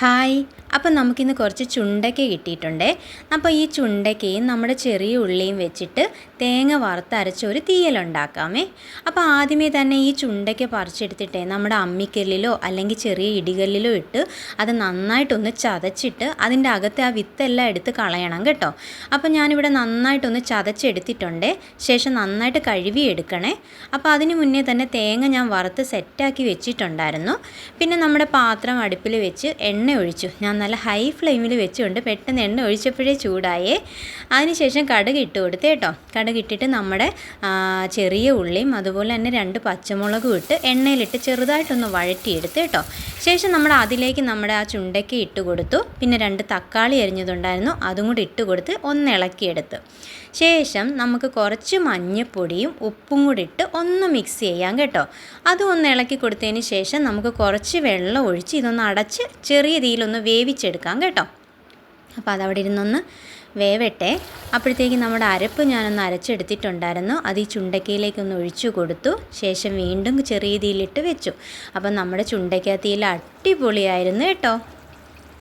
Hi. അപ്പം നമുക്കിന്ന് കുറച്ച് ചുണ്ടയ്ക്ക കിട്ടിയിട്ടുണ്ട്. അപ്പോൾ ഈ ചുണ്ടയ്ക്കയും നമ്മുടെ ചെറിയ ഉള്ളിയും വെച്ചിട്ട് തേങ്ങ വറുത്തരച്ച ഒരു തീയലുണ്ടാക്കാമേ. അപ്പോൾ ആദ്യമേ തന്നെ ഈ ചുണ്ടയ്ക്ക പറിച്ചെടുത്തിട്ട് നമ്മുടെ അമ്മിക്കല്ലിലോ അല്ലെങ്കിൽ ചെറിയ ഇടികല്ലിലോ ഇട്ട് അത് നന്നായിട്ടൊന്ന് ചതച്ചിട്ട് അതിന്റെ അകത്തെ ആ വിത്തെല്ലാം എടുത്ത് കളയണം കേട്ടോ. അപ്പോൾ ഞാനിവിടെ നന്നായിട്ടൊന്ന് ചതച്ചെടുത്തിട്ടുണ്ട്. ശേഷം നന്നായിട്ട് കഴുകി എടുക്കണേ. അപ്പോൾ അതിന് മുന്നേ തന്നെ തേങ്ങ ഞാൻ വറുത്ത് സെറ്റാക്കി വെച്ചിട്ടുണ്ടായിരുന്നു. പിന്നെ നമ്മുടെ പാത്രം അടുപ്പിൽ വെച്ച് എണ്ണ ഒഴിച്ചു. ഞാൻ നല്ല ഹൈ ഫ്ലെയിമിൽ വെച്ചുകൊണ്ട് പെട്ടെന്ന് എണ്ണ ഒഴിച്ചപ്പോഴേ ചൂടായേ. അതിനുശേഷം കടുക് ഇട്ട് കൊടുത്ത് കേട്ടോ കടുക് ഇട്ടിട്ട് നമ്മുടെ ചെറിയ ഉള്ളിയും അതുപോലെ തന്നെ രണ്ട് പച്ചമുളകും ഇട്ട് എണ്ണയിലിട്ട് ചെറുതായിട്ടൊന്ന് വഴറ്റിയെടുത്ത് കേട്ടോ ശേഷം നമ്മൾ അതിലേക്ക് നമ്മുടെ ആ ചുണ്ടയ്ക്ക് ഇട്ട് കൊടുത്തു. പിന്നെ രണ്ട് തക്കാളി അരിഞ്ഞതുണ്ടായിരുന്നു. അതും കൂടി ഇട്ട് കൊടുത്ത് ഒന്ന് ഇളക്കിയെടുത്ത്. ശേഷം നമുക്ക് കുറച്ച് മഞ്ഞൾപ്പൊടിയും ഉപ്പും കൂടി ഇട്ട് ഒന്ന് മിക്സ് ചെയ്യാം കേട്ടോ. അതും ഒന്ന് ഇളക്കി കൊടുത്തതിന് ശേഷം നമുക്ക് കുറച്ച് വെള്ളം ഒഴിച്ച് ഇതൊന്ന് അടച്ച് ചെറിയ തീയിലൊന്ന് വേവിച്ചെടുക്കാം കേട്ടോ. അപ്പോൾ അതവിടെ ഇരുന്നൊന്ന് വേവട്ടെ. അപ്പോഴത്തേക്ക് നമ്മുടെ അരപ്പ് ഞാനൊന്ന് അരച്ചെടുത്തിട്ടുണ്ടായിരുന്നു. അത് ഈ ചുണ്ടക്കയിലേക്കൊന്ന് ഒഴിച്ചു കൊടുത്തു. ശേഷം വീണ്ടും ചെറിയ തീയിലിട്ട് വെച്ചു. അപ്പം നമ്മുടെ ചുണ്ടയ്ക്ക അടിപൊളിയായിരുന്നു കേട്ടോ.